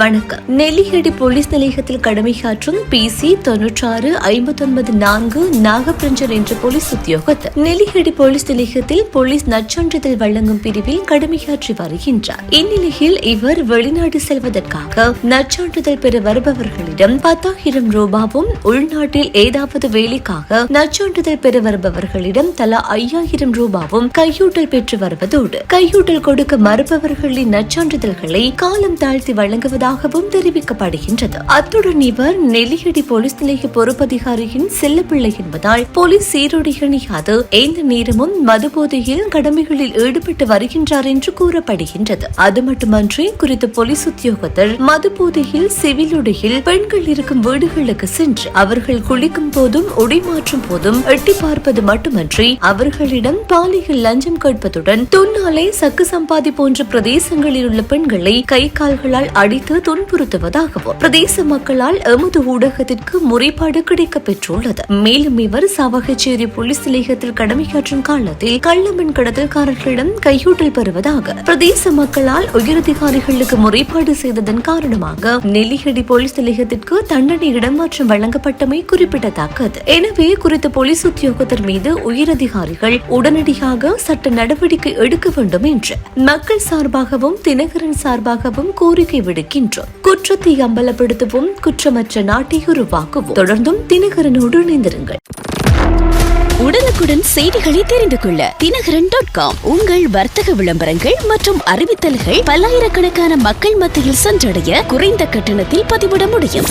வணக்கம். நெல்லியடி போலீஸ் நிலையத்தில் கடமையாற்றும் B C தொன்னூற்றாறு ஐம்பத்தொன்பது நான்கு நாகப்பிரஞ்சர் என்ற போலீஸ் உத்தியோகத்தர். நெல்லியடி போலீஸ் நிலையத்தில் போலீஸ் நற்சான்றிதழ் வழங்கும் பிரிவில் கடமையாற்றி வருகின்றார். இந்நிலையில் இவர் வெளிநாடு செல்வதற்காக நற்சான்றிதழ் பெற வருபவர்களிடம் பத்தாயிரம் ரூபாவும் உள்நாட்டில் ஏதாவது வேலைக்காக நற்சான்றிதழ் பெற வருபவர்களிடம் தலா ஐயாயிரம் ரூபாவும் கையூட்டல் பெற்று வருவதோடு கையூட்டல் கொடுக்க மறுப்பவர்களின் நற்சான்றிதழ்களை காலம் தாழ்த்தி வழங்குவதாகவும் தெரிவிக்கப்படுகின்றது. அத்துடன் இவர் நெல்லியடி போலீஸ் நிலைய பொறுப்பதிகாரியின் செல்லப்பிள்ளை என்பதால் போலீஸ் சீருடை அணியாது எந்த நேரமும் மதுபோதையில் கடமைகளில் ஈடுபட்டு வருகின்றார் என்று கூறப்படுகின்றது. அது மட்டுமன்றி குறித்த போலீஸ் உத்தியோகத்தர் மதுபோதையில் சிவில் உடையில் பெண்கள் இருக்கும் வீடுகளுக்கு சென்று அவர்கள் குளிக்கும் போதும் உடை மாற்றும் போதும் எட்டி பார்ப்பது மட்டுமன்றி அவர்களிடம் பாலியல் லஞ்சம் கேட்பதுடன் துன்னாலே சக்கு சம்பாதி போன்ற பிரதேசங்களில் உள்ள பெண்களை கை கால்களால் அடித்து துன்புறுத்துவதாகவும் பிரதேச மக்களால் எமது ஊடகத்திற்கு முறைப்பாடு கிடைக்க பெற்றுள்ளது மேலும் இவர் சாவகச்சேரி போலீஸ் நிலையத்தில் கடமையாற்றும் காலத்தில் கள்ளமண் கடத்தல்காரர்களிடம் கையூட்டல் பெறுவதாக பிரதேச மக்களால் உயரதிகாரிகளுக்கு முறைப்பாடு செய்ததன் காரணமாக நெல்லியடி போலீஸ் நிலையத்திற்கு தண்டனை இடமாற்றம் வழங்கப்பட்டமை குறிப்பிடத்தக்கது. எனவே குறித்த போலீஸ் உத்தியோகத்தர் மீது உயரதிகாரிகள் உடனடியாக சட்ட நடவடிக்கை எடுக்க வேண்டும் என்று மக்கள் சார்பாகவும் தினகரன் சார்பாகவும் கோரிக்கை விடுக்கின்றோம் குற்றத்தை அம்பலப்படுத்தவும் குற்றமற்ற நாட்டை உருவாக்குவோம். தொடர்ந்தும் தினகரனோடு இணைந்திருங்கள். உடனுக்குடன் செய்திகளை தெரிந்து கொள்ள தினகரன் டாட் காம் உங்கள் வர்த்தக விளம்பரங்கள் மற்றும் அறிவித்தல்கள் பல்லாயிரக்கணக்கான மக்கள் மத்தியில் சென்றடைய குறைந்த கட்டணத்தில் பதிவிட முடியும்.